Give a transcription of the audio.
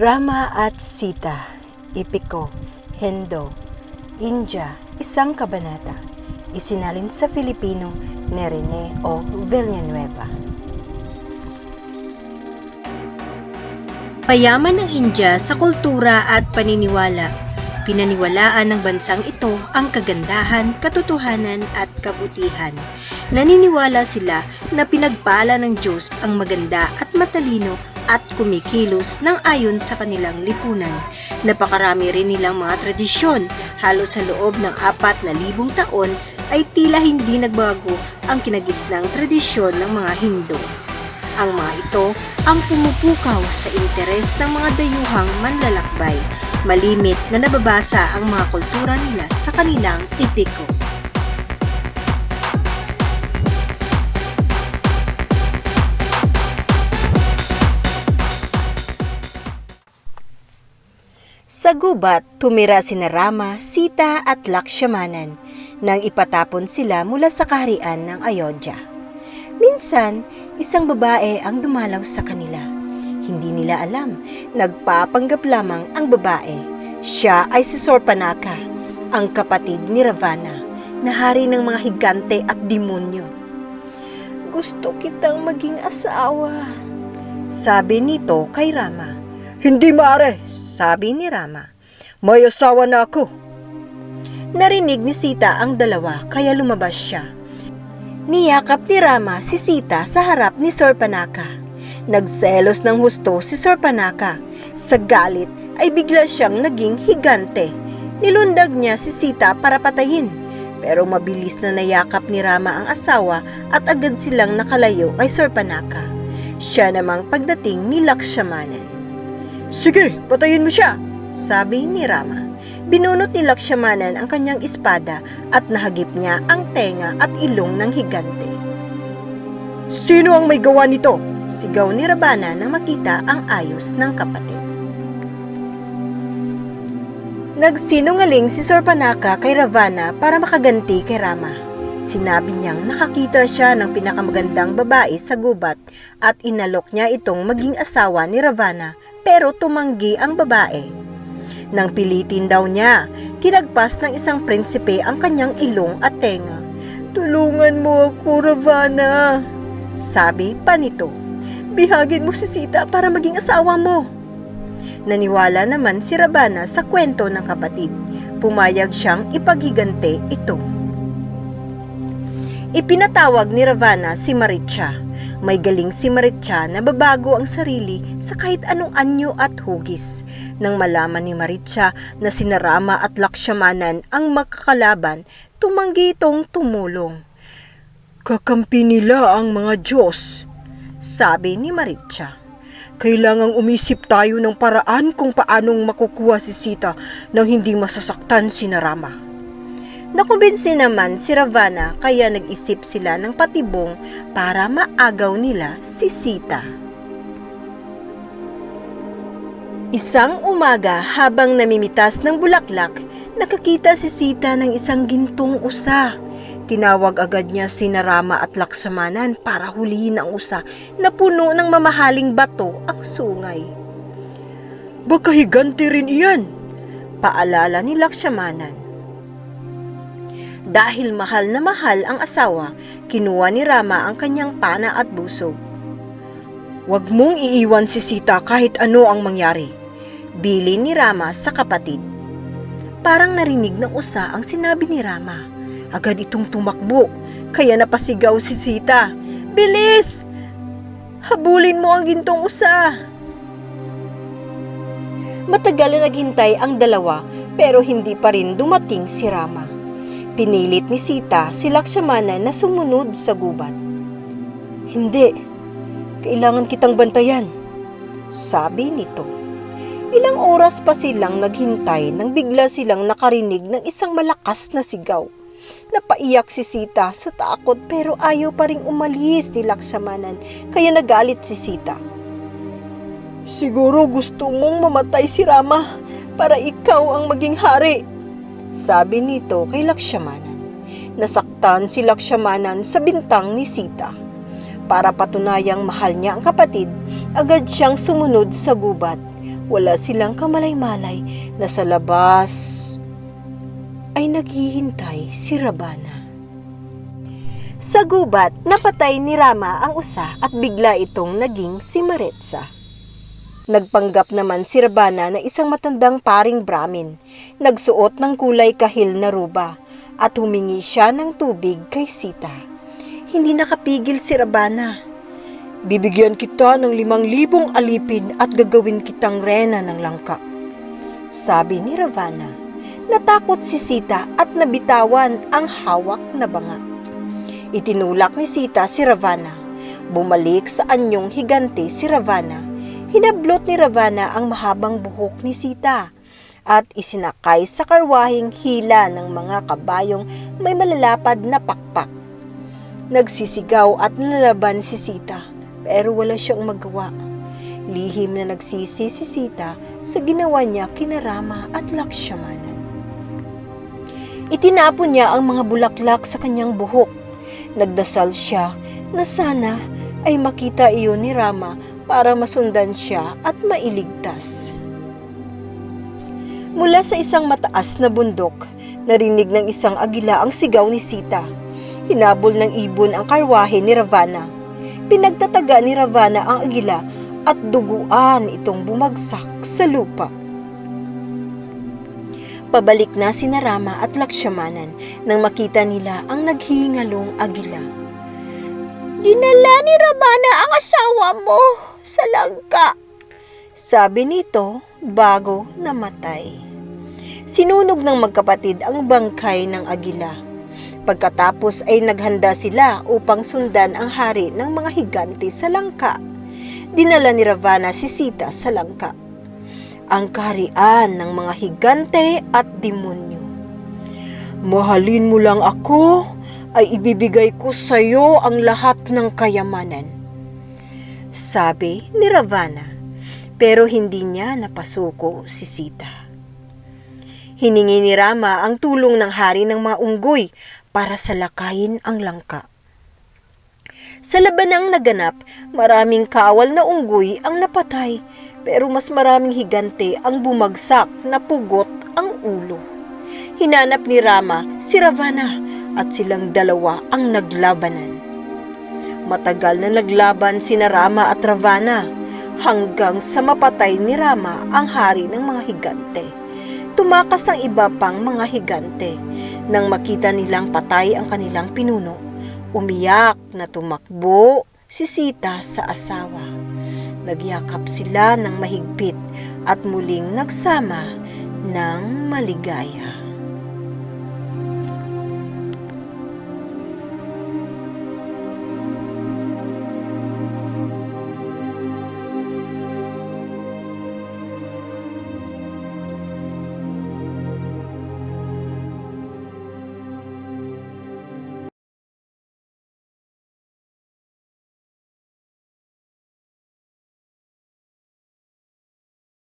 Rama at Sita, Ipiko, Hendo, India, isang kabanata. Isinalin sa Filipino ni Rene o Villanueva. Mayaman ng India sa kultura at paniniwala. Pinaniwalaan ng bansang ito ang kagandahan, katotohanan at kabutihan. Naniniwala sila na pinagpala ng Diyos ang maganda at matalino at kumikilos ng ayon sa kanilang lipunan. Napakarami rin nilang mga tradisyon. Halos sa loob ng apat na libong taon ay tila hindi nagbago ang kinagisnang tradisyon ng mga Hindu. Ang mga ito ang pumupukaw sa interes ng mga dayuhang manlalakbay. Malimit na nababasa ang mga kultura nila sa kanilang ipiko. Sa gubat, tumira sina Rama, Sita at Lakshmanan nang ipatapon sila mula sa kaharian ng Ayodhya. Minsan, isang babae ang dumalaw sa kanila. Hindi nila alam, nagpapanggap lamang ang babae. Siya ay si Sorpanaka, ang kapatid ni Ravana, na hari ng mga higante at demonyo. Gusto kitang maging asawa, sabi nito kay Rama. Hindi maare, sabi ni Rama. May asawa na ako. Narinig ni Sita ang dalawa kaya lumabas siya. Niyakap ni Rama si Sita sa harap ni Sorpanaka. Nagselos ng husto si Sorpanaka. Sa galit ay bigla siyang naging higante. Nilundag niya si Sita para patayin. Pero mabilis na nayakap ni Rama ang asawa at agad silang nakalayo kay Sorpanaka. Siya namang pagdating ni Lakshmanan. Sige, patayin mo siya, sabi ni Rama. Binunot ni Lakshmanan ang kanyang espada at nahagip niya ang tenga at ilong ng higante. Sino ang may gawa nito? Sigaw ni Rabana nang makita ang ayos ng kapatid. Nagsinungaling si Sorpanaka kay Ravana para makaganti kay Rama. Sinabi niyang nakakita siya ng pinakamagandang babae sa gubat at inalok niya itong maging asawa ni Ravana pero tumanggi ang babae. Nang pilitin daw niya, tinagpas ng isang prinsipe ang kanyang ilong at tenga. Tulungan mo ako, Ravana, sabi pa nito. Bihagin mo si Sita para maging asawa mo. Naniwala naman si Ravana sa kwento ng kapatid. Pumayag siyang ipagigante ito. Ipinatawag ni Ravana si Maricha. May galing si Maricha na babago ang sarili sa kahit anong anyo at hugis. Nang malaman ni Maricha na sinarama at laksyamanan ang makakalaban, tumanggi itong tumulong. Kakampi nila ang mga Diyos, sabi ni Maricha. Kailangang umisip tayo ng paraan kung paanong makukuha si Sita nang hindi masasaktan si Narama. Nakumbinsi naman si Ravana kaya nag-isip sila ng patibong para maagaw nila si Sita. Isang umaga habang namimitas ng bulaklak, nakakita si Sita ng isang gintong usa. Tinawag agad niya si Narama at Laksamanan para hulihin ang usa na puno ng mamahaling bato ang sungay. Baka higanti rin iyan, paalala ni Lakshmanan. Dahil mahal na mahal ang asawa, kinuha ni Rama ang kanyang pana at busog. Huwag mong iiwan si Sita kahit ano ang mangyari. Bili ni Rama sa kapatid. Parang narinig ng usa ang sinabi ni Rama. Agad itong tumakbo, kaya napasigaw si Sita. Bilis! Habulin mo ang gintong usa! Matagal na naghintay ang dalawa pero hindi pa rin dumating si Rama. Pinilit ni Sita si Lakshmana na sumunod sa gubat. Hindi, kailangan kitang bantayan, sabi nito. Ilang oras pa silang naghintay nang bigla silang nakarinig ng isang malakas na sigaw. Napaiyak si Sita sa takot pero ayaw pa ring umalis ni Laksamanan kaya nagalit si Sita. Siguro gusto mong mamatay si Rama para ikaw ang maging hari, sabi nito kay Lakshmanan. Nasaktan si Lakshmanan sa bintang ni Sita. Para patunayang mahal niya ang kapatid, agad siyang sumunod sa gubat. wala silang kamalay-malay na sa labas ay naghihintay si Rabana. Sa gubat, napatay ni Rama ang usa at bigla itong naging si Maretsa. Nagpanggap naman si Rabana na isang matandang paring Brahmin. Nagsuot ng kulay kahil na ruba at humingi siya ng tubig kay Sita. Hindi nakapigil si Rabana. Bibigyan kita ng limang libong alipin at gagawin kitang rena ng langka. Sabi ni Ravana. Natakot si Sita at nabitawan ang hawak na banga. Itinulak ni Sita si Ravana. Bumalik sa anyong higante si Ravana. Hinablot ni Ravana ang mahabang buhok ni Sita at isinakay sa karwahing hila ng mga kabayong may malalapad na pakpak. Nagsisigaw at nalaban si Sita pero wala siyang magawa. Lihim na nagsisi si Sita sa ginawa niya kina Rama at Lakshmanan. Itinapon niya ang mga bulaklak sa kanyang buhok. Nagdasal siya na sana ay makita iyon ni Rama para masundan siya at mailigtas. Mula sa isang mataas na bundok, narinig ng isang agila ang sigaw ni Sita. Hinabol ng ibon ang karwahe ni Ravana. Pinagtataga ni Ravana ang agila at duguan itong bumagsak sa lupa. Pabalik na si Narama at Lakshmanan nang makita nila ang naghihingalong agila. Dinala ni Ramana ang asawa mo sa langka, sabi nito bago namatay. Sinunog ng magkapatid ang bangkay ng agila. Pagkatapos ay naghanda sila upang sundan ang hari ng mga higante sa langka. Dinala ni Ravana si Sita sa langka ang kaharian ng mga higante at demonyo. Mahalin mo lang ako, ay ibibigay ko sa iyo ang lahat ng kayamanan. Sabi ni Ravana, pero hindi niya napasuko si Sita. Hiningi ni Rama ang tulong ng hari ng mga unggoy para salakayin ang langka. Sa labanang naganap, maraming kawal na unggoy ang napatay pero mas maraming higante ang bumagsak na pugot ang ulo. Hinanap ni Rama si Ravana at silang dalawa ang naglabanan. Matagal na naglaban si Rama at Ravana hanggang sa mapatay ni Rama ang hari ng mga higante. Tumakas ang iba pang mga higante nang makita nilang patay ang kanilang pinuno. Umiyak na tumakbo si Sita sa asawa. Nagyakap sila ng mahigpit at muling nagsama ng maligaya.